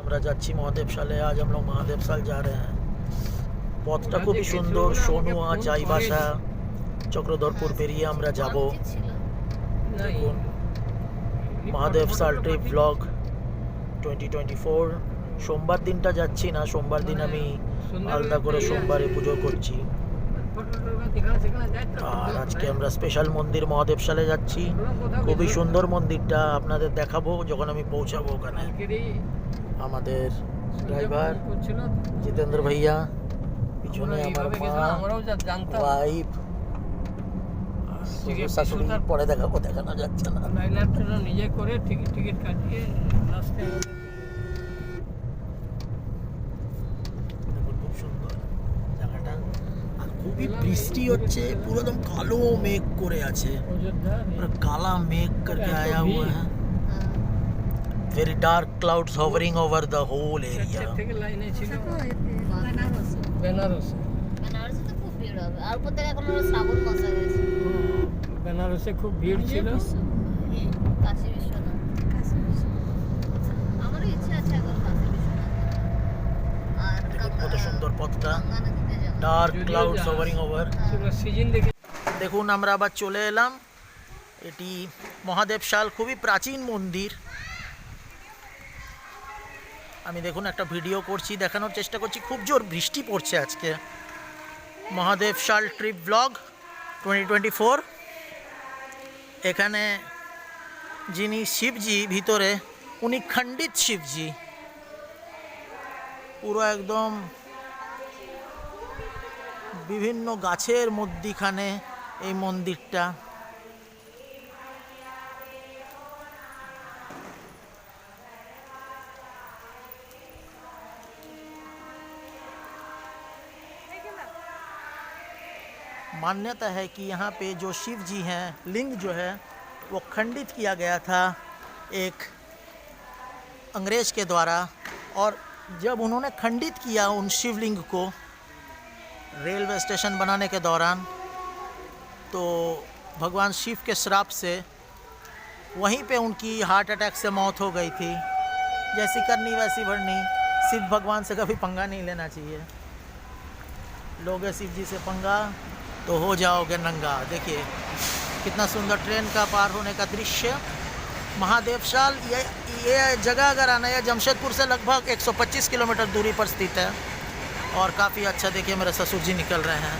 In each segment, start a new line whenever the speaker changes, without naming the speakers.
আমরা যাচ্ছি মহাদেবশালে আজ আমরা মহাদেবশাল যা রে হ্যাঁ। পথটা খুবই সুন্দর সোনুয়া চাইবাসা চক্রধরপুর পেরিয়ে আমরা যাব। দেখুন Mahadebshal trip vlog twenty twenty four সোমবার দিনটা যাচ্ছি না সোমবার দিন আমি আলাদা করে সোমবারে পুজো করছি। আর আজকে আমরা স্পেশাল মন্দির মহাদেব সালে যাচ্ছি। খুবই সুন্দর মন্দিরটা, আপনাদের দেখাবো যখন আমি পৌঁছাবো ওখানে। আমাদের ড্রাইভার জিতেন্দ্র ভাইয়া, পিছনে আমার মা ওয়াইফ পরে দেখাবো, দেখানো যাচ্ছে না।
নিজে করে টিকিট টিকিট কাটিয়ে
দেখুন খুব সুন্দর জায়গাটা রিপিট বৃষ্টি হচ্ছে পুরো একদম কালো মেঘ করে আছে। পুরো কালা মেঘ করকে আয়া হুয়া হ্যাঁ। Very dark clouds hovering over the whole area.
বেনারসে খুব ভিড়
ছিল
কত সুন্দর পথটা ডার্ক over
সিজন দেখে
দেখুন, আমরা আবার চলে এলাম। এটি মহাদেব শাল, খুবই প্রাচীন মন্দির। আমি দেখুন, একটা ভিডিও করছি, দেখানোর চেষ্টা করছি। খুব জোর বৃষ্টি পড়ছে আজকে। Mahadev Sal trip blog twenty twenty four এখানে যিনি শিবজি, ভিতরে উনি খণ্ডিত শিবজি। পুরো একদম বিভিন্ন গাছের মধ্যিখানে এই মন্দিরটা मान्यता है कि यहाँ पे जो शिव जी हैं लिंग जो है वो खंडित किया गया था एक अंग्रेज के द्वारा और जब उन्होंने खंडित किया उन शिवलिंग को रेलवे स्टेशन बनाने के दौरान तो भगवान शिव के श्राप से वहीं पे उनकी हार्ट अटैक से मौत हो गई थी। जैसी करनी वैसी भरनी, शिव भगवान से कभी पंगा नहीं लेना चाहिए। लोगे शिव जी से पंगा तो हो जाओगे नंगा। देखिए, कितना सुंदर ट्रेन का पार होने का दृश्य। महादेव शाल, ये ये जगह अगर आना है, जमशेदपुर से लगभग 125 किलोमीटर दूरी पर स्थित है। और काफ़ी अच्छा देखिए मेरे ससुर जी निकल रहे हैं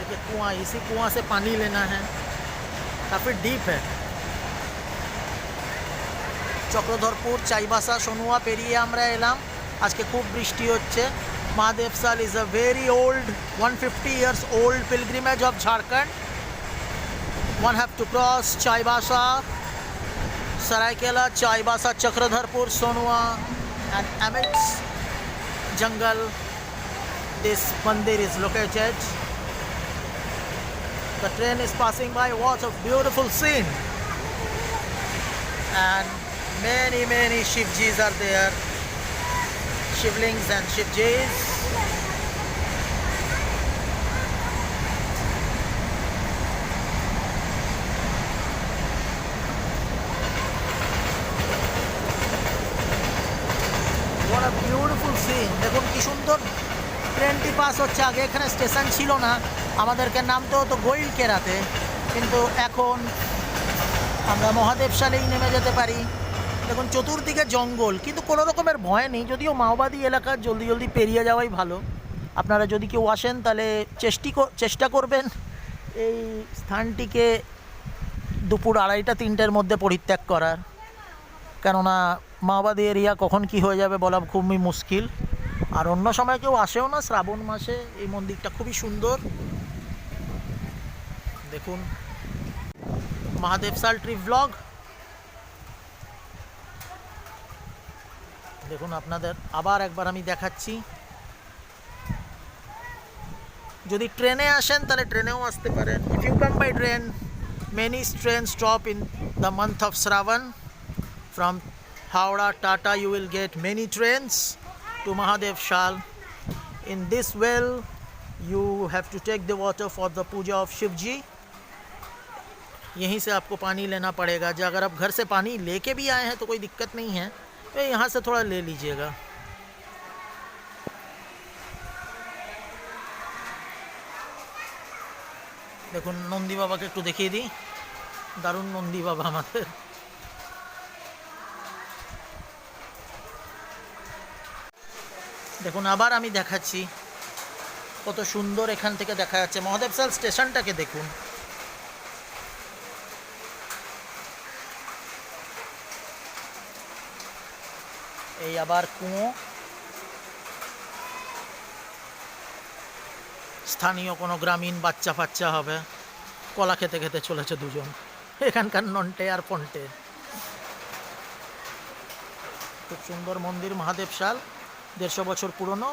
देखिए कुआं इसी कुआं से पानी लेना है काफ़ी डीप है চক্রধরপুর চাইবাসা সোনুয়া পেরিয়ে আমরা এলাম আজকে খুব বৃষ্টি হচ্ছে মহাদেব সাল is a very old one fifty years old pilgrimage of one have to cross Chaibasa, Saraikela, Chaibasa, Chakradharpur, Sonua and amidst jungle this mandir is located. The train is passing by, what a beautiful scene! And many many Shivjis are there, Shivlings and Shivjis. Beautiful scene দেখুন কি সুন্দর। ট্রেনটি pass হচ্ছে আগে, এখানে station ছিল না। আমাদেরকে নামতে হতো গোইল কেরাতে। কিন্তু এখন আমরা মহাদেব সালেই নেমে যেতে পারি। দেখুন, চতুর্দিকে জঙ্গল। কিন্তু কোনো রকমের ভয় নেই। যদিও মাওবাদী এলাকা, জলদি জলদি পেরিয়ে যাওয়াই ভালো। আপনারা যদি কেউ আসেন, তাহলে চেষ্টি চেষ্টা করবেন এই স্থানটিকে দুপুর আড়াইটা, তিনটের মধ্যে পরিত্যাগ করার। কেননা মাওবাদী এরিয়া কখন কি হয়ে যাবে বলা খুবই মুশকিল। আর অন্য সময় কেউ আসেও না, শ্রাবণ মাসে এই মন্দিরটা খুবই সুন্দর। দেখুন মহাদেব সাল ট্রিপ ব্লগ দেখুন আপনাদের, আবার একবার আমি দেখাচ্ছি। যদি ট্রেনে আসেন, তাহলে ট্রেনেও আসতে পারেন। If you come by train many train stop in the month of Shravan From Howrah, Tata, you will get many trains to Mahadev Shal. In this well, you have to take the water for the puja of Shiv ji यहीं से आपको पानी लेना पड़ेगा जो अगर आप घर से पानी लेके भी आए हैं तो कोई दिक्कत नहीं है तो यहाँ से थोड़ा ले लीजिएगा দেখুন নন্দী বাবাকে একটু দেখিয়ে দিই দারুণ নন্দী বাবা আমাদের দেখুন, আবার আমি দেখাচ্ছি। কত সুন্দর এখান থেকে দেখা যাচ্ছে। মহাদেবসাল স্টেশনটাকে দেখুন। এই আবার কুয়ো। স্থানীয় কোনো গ্রামীণ বাচ্চা ফাচ্চা হবে। কলা খেতে খেতে চলেছে দুজন। এখানকার নন্টে আর ফন্টে খুব সুন্দর মন্দির মহাদেব শাল দেড়শো বছর পুরনো